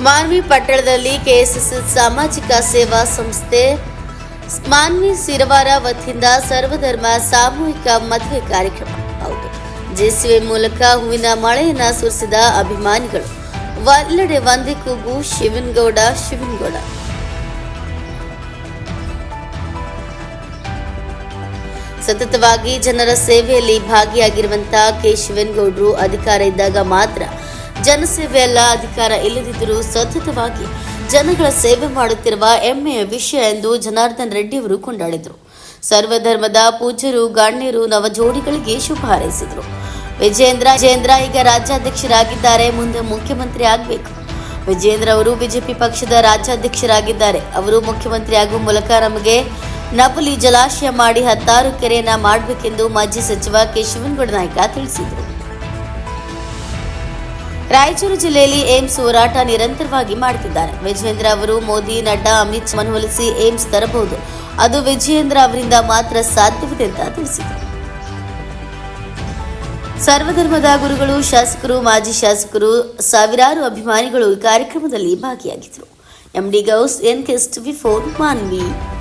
ಮಾನ್ವಿ ಪಟ್ಟಣದಲ್ಲಿ ಕೆಎಸ್ಎಸ್ ಸಾಮಾಜಿಕ ಸೇವಾ ಸಂಸ್ಥೆ. ಮಾನ್ವಿ ಸಿರವಾರ ವತಿಯಿಂದ ಸರ್ವಧರ್ಮ ಸಾಮೂಹಿಕ ಮದುವೆ ಕಾರ್ಯಕ್ರಮ. ಹೌದು. ಜೆಸಿವೆ ಮೂಲಕ ಹೂವಿನ ಮಳೆಯನ್ನ ಸುರಿಸಿದ ಅಭಿಮಾನಿಗಳು. ಎಲ್ಲೆಡೆ ಒಂದೇ ಕೂಗು ಶಿವನ್ಗೌಡ ಶಿವನ್ಗೌಡ. ಸತತವಾಗಿ ಜನರ ಸೇವೆಯಲ್ಲಿ ಭಾಗಿಯಾಗಿರುವಂತಹ ಕೆ ಶಿವನ್ಗೌಡರು ಅಧಿಕಾರ ಇದ್ದಾಗ ಮಾತ್ರ ಜನಸೇವೆಯಲ್ಲ ಅಧಿಕಾರ ಇಲ್ಲದಿದ್ದರೂ ಸತತವಾಗಿ ಜನಗಳ ಸೇವೆ ಮಾಡುತ್ತಿರುವ ಹೆಮ್ಮೆಯ ವಿಷಯ ಎಂದು ಜನಾರ್ದನ್ ರೆಡ್ಡಿ ಅವರು ಕೊಂಡಾಡಿದರು. ಸರ್ವಧರ್ಮದ ಪೂಜ್ಯರು, ಗಣ್ಯರು ನವ ಜೋಡಿಗಳಿಗೆ ಶುಭ ಹಾರೈಸಿದರು. ವಿಜೇಂದ್ರ ವಿಜೇಂದ್ರ ಈಗ ರಾಜ್ಯಾಧ್ಯಕ್ಷರಾಗಿದ್ದಾರೆ, ಮುಂದೆ ಮುಖ್ಯಮಂತ್ರಿ ಆಗಬೇಕು. ವಿಜೇಂದ್ರ ಅವರು ಬಿಜೆಪಿ ಪಕ್ಷದ ರಾಜ್ಯಾಧ್ಯಕ್ಷರಾಗಿದ್ದಾರೆ. ಅವರು ಮುಖ್ಯಮಂತ್ರಿ ಆಗುವ ಮೂಲಕ ನಮಗೆ ನಬಲಿ ಜಲಾಶಯ ಮಾಡಿ ಹತ್ತಾರು ಕೆರೆಯನ್ನ ಮಾಡಬೇಕೆಂದು ಮಾಜಿ ಸಚಿವ ಕೆ. ಶಿವನಗೌಡ ನಾಯ್ಕ ತಿಳಿಸಿದರು. ರಾಯಚೂರು ಜಿಲ್ಲೆಯಲ್ಲಿ ಏಮ್ಸ್ ಹೋರಾಟ ನಿರಂತರವಾಗಿ ಮಾಡುತ್ತಿದ್ದಾರೆ. ವಿಜಯೇಂದ್ರ ಅವರು, ಮೋದಿ, ನಡ್ಡಾ, ಅಮಿತ್ ಶಾ ಮನವೊಲಿಸಿ ಏಮ್ಸ್ ತರಬಹುದು. ಅದು ವಿಜಯೇಂದ್ರ ಅವರಿಂದ ಮಾತ್ರ ಸಾಧ್ಯವಿದೆ ಅಂತ ತಿಳಿಸಿದರು. ಸರ್ವಧರ್ಮದ ಗುರುಗಳು, ಶಾಸಕರು, ಮಾಜಿ ಶಾಸಕರು, ಸಾವಿರಾರು ಅಭಿಮಾನಿಗಳು ಈ ಕಾರ್ಯಕ್ರಮದಲ್ಲಿ ಭಾಗಿಯಾಗಿದ್ದರು. ಎಂಡಿ ಗೌಸ್, ಎನ್ ಕೆಸ್ಟ್ ವಿ ಫೋರ್, ಮಾನ್ವಿ.